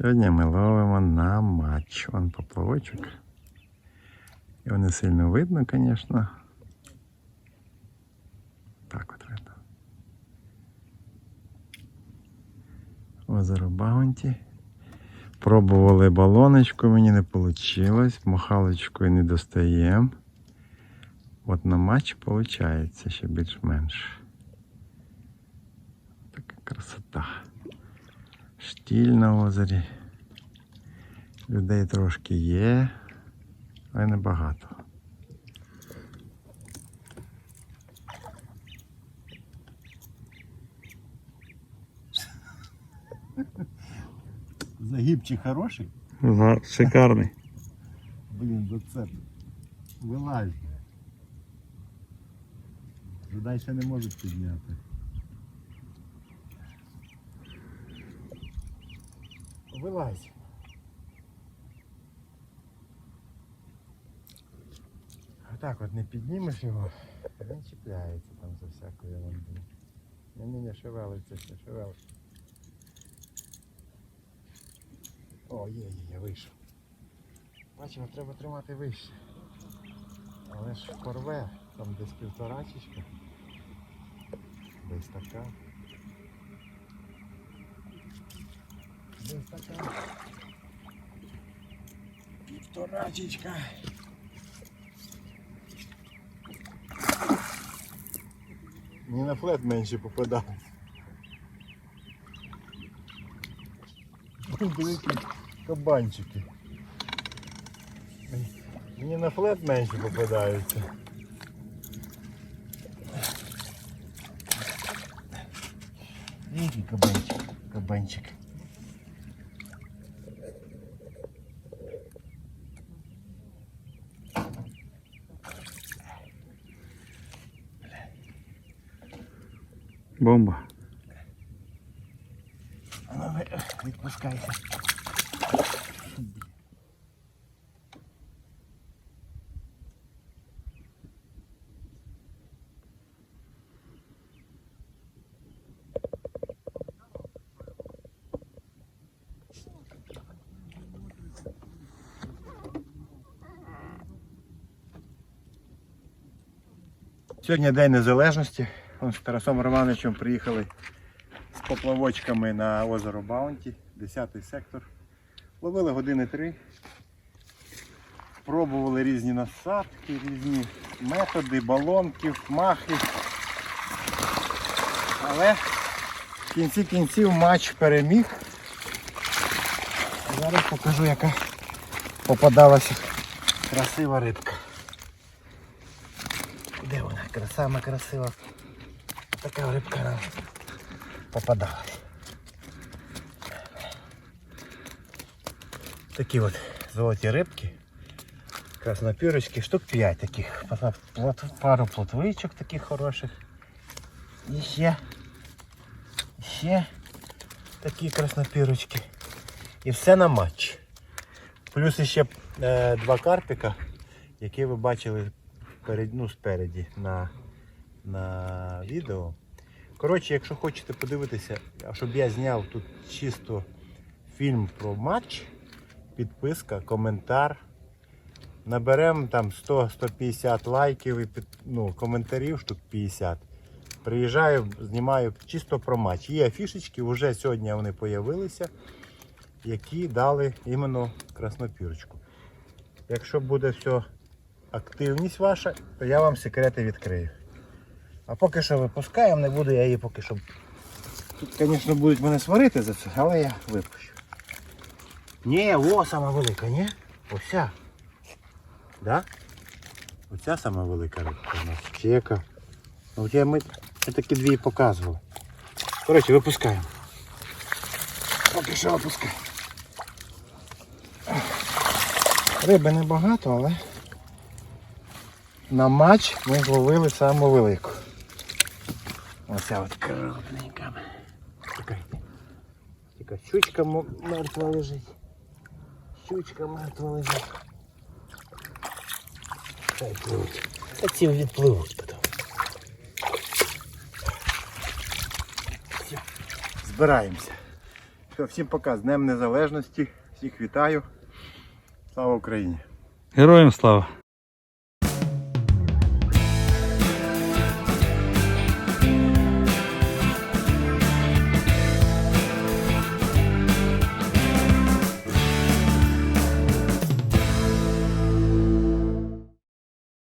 Сьогодні ми ловимо на матч. Вон поплавочок. Його не сильно видно, звісно. Так от видно. Озеро Баунті. Пробували балоночку, мені не вийшло. Махалочкою не достаємо. От на матч виходить ще більш-менш. Така красота. Штіль на озері. Людей трошки є, але небагато. Загибчик хороший? Шикарний. Блін, зацеп. Вилазь. Жудай ще не можуть підняти. Вилазь. Отак от не піднімеш його, він чіпляється там за ерунду. Ні, ні, ні, шевелиться ще, шевелиться. О, є, є, є, вийшов. Бачимо, треба тримати вище. Але ж порве, там десь півторачечка. Десь така. Десь така. Півторачечка. Мені на флет менше попадав. Великі кабанчики. Мені на флет менше попадаються. Який кабанчик, кабанчик. Бомба. Ви- Відпускайся. Сьогодні День Незалежності. З Тарасом Романовичем приїхали з поплавочками на озеро Баунті, 10 сектор. Ловили години три. Пробували різні насадки, різні методи, балонки, махи. Але в кінці кінців матч переміг. Зараз покажу, яка попадалася красива рибка. Де вона? Кра- Сама красива. Така рибка нам попадалась. Такі от золоті рибки. Краснопірочки, штук 5 таких. Пару плотвичок таких хороших. І ще, ще такі краснопірочки. І все на матч. Плюс ще е, два карпіка, які ви бачили перед, ну, спереді на, на відео. Коротше, якщо хочете подивитися, щоб я зняв тут чисто фільм про матч, підписка, коментар. Наберемо там 100-150 лайків і під, ну, коментарів штук 50. Приїжджаю, знімаю чисто про матч. Є афішечки, вже сьогодні вони з'явилися, які дали іменно краснопірочку. Якщо буде все активність ваша, то я вам секрети відкрию. А поки що випускаємо, не буду я її поки що. Тут, звісно, будуть мене сварити за це, але я випущу. Ні, о, сама велика, ні? Ося. Да? Оця сама велика рибка у нас. Чи яка? Ну, я ми ми такі дві показували. Коротше, випускаємо. Поки що випускаємо. Риби небагато, але на матч ми зловили саму велику. Оця от крупненька. Чекайте. Тільки щучка мертва лежить. Щучка мертва лежить. Хай пливуть. Та ці відпливуть потім. Все. Збираємося. Все, всім пока. З Днем Незалежності. Всіх вітаю. Слава Україні! Героям слава!